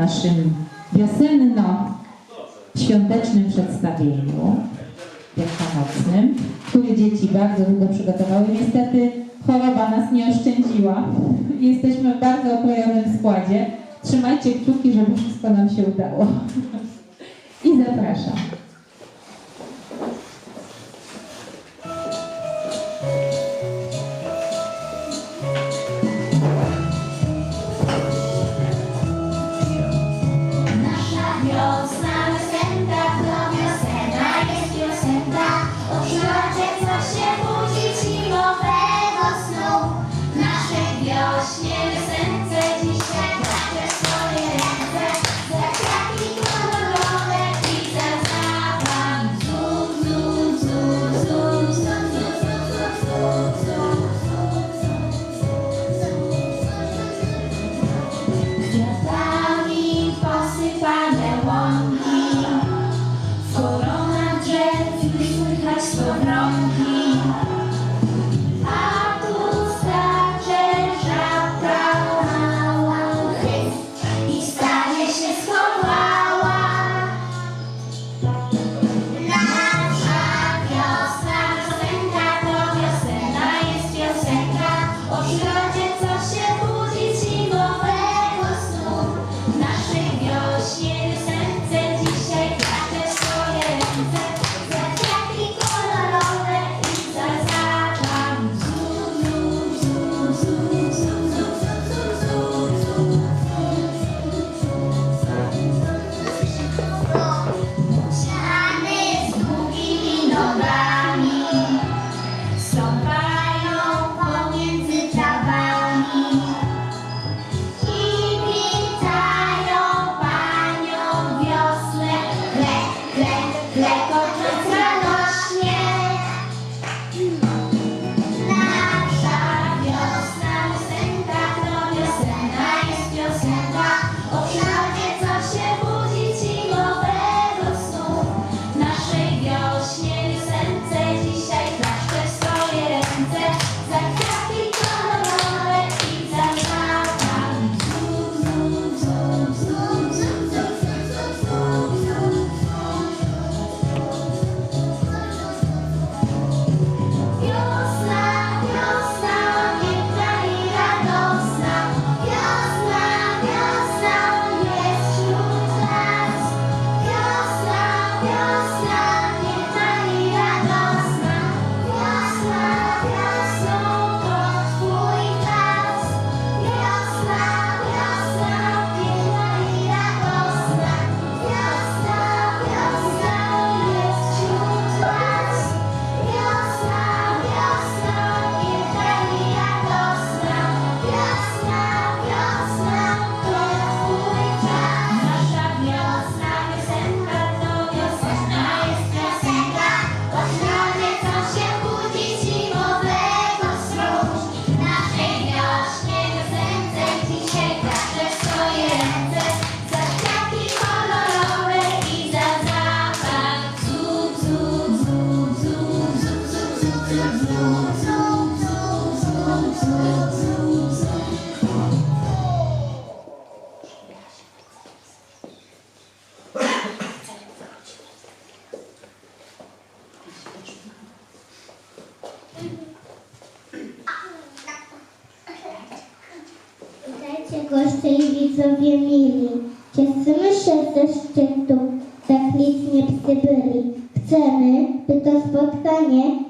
naszym wiosenno-świątecznym przedstawieniu wielkanocnym, który dzieci bardzo długo przygotowały. Niestety choroba nas nie oszczędziła. Jesteśmy w bardzo okrojowym składzie. Trzymajcie kciuki, żeby wszystko nam się udało. I zapraszam. Osna Lucenka, Blanca. naszej widzowie mili. Cieszymy się ze szczytu, tak licznie psy byli. Chcemy, by to spotkanie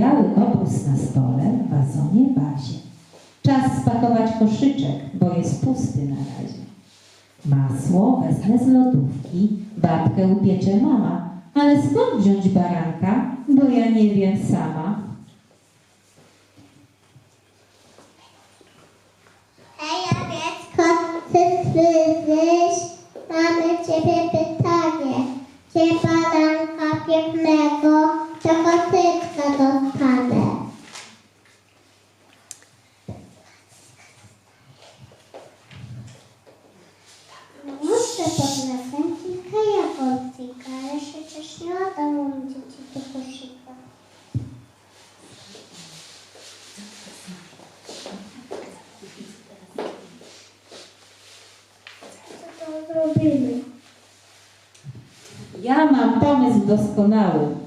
biały koprys na stole, w wazonie, bazie. Czas spakować koszyczek, bo jest pusty na razie. Masło wezmę z lodówki, babkę upiecze mama, ale skąd wziąć baranka, bo ja nie wiem sama. Hej, Jawiecko, ty słyszysz? Mamy ciebie pytanie. Gdzie baranka pięknego? doskonały.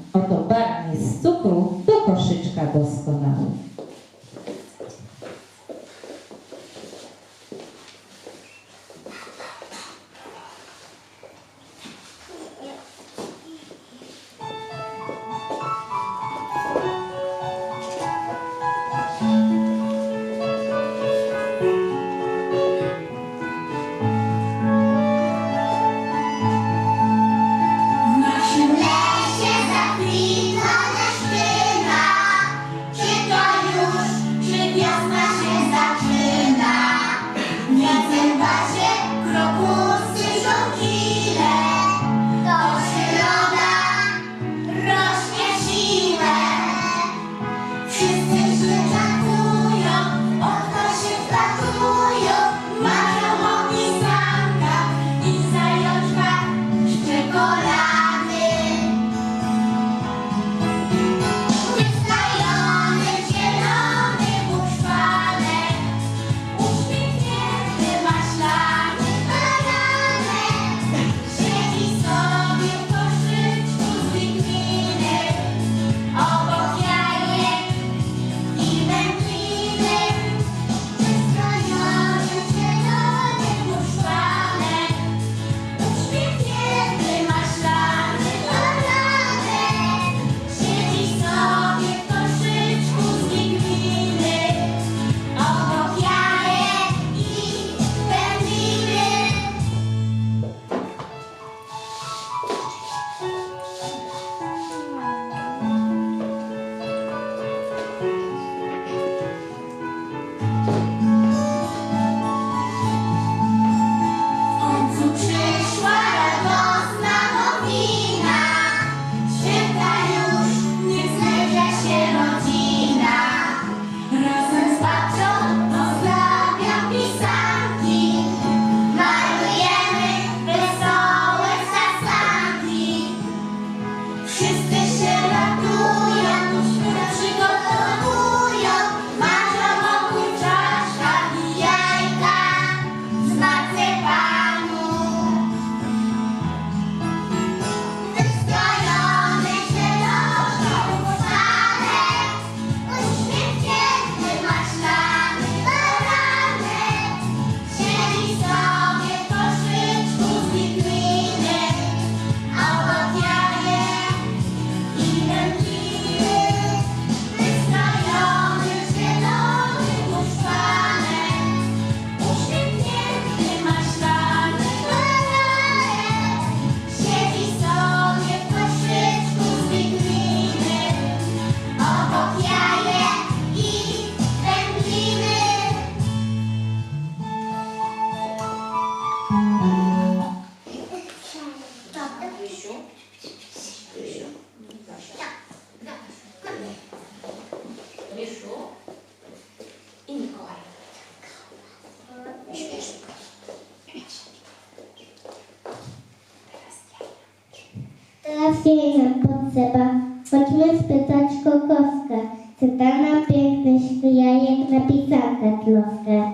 jeździem pod seba. Chodźmy spytać kokoska, czy da nam piękny jak na pisankę tlowkę.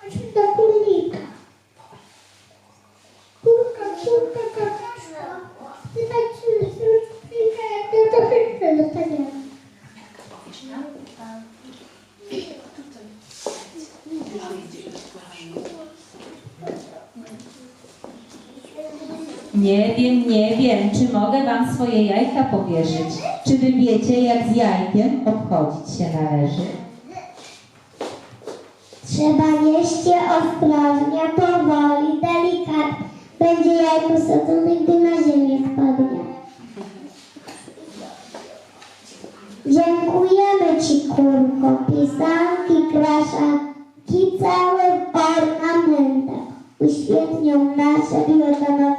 Chodźmy kurnika. Kurka, kurka, kakasza. Spytać, czy już jak na to dostanie. Nie wiem, nie wiem, czy mogę wam swoje jajka powierzyć. Czy wy wiecie, jak z jajkiem obchodzić się należy? Trzeba nieść je ostrożnie, powoli, delikatnie. Będzie jajko sadzone, gdy na ziemię spadnie. Dziękujemy Ci, kurko, pisanki, kraszanki całym ornamentem. Uświetnią nasze wielkanocne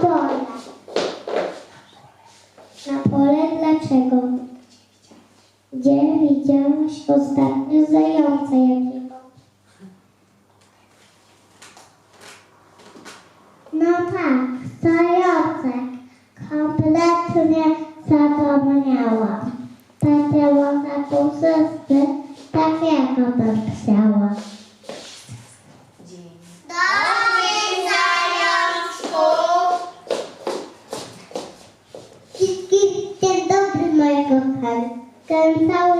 pole. Na pole dlaczego? Gdzie widziałaś ostatnio zająca Cały zamek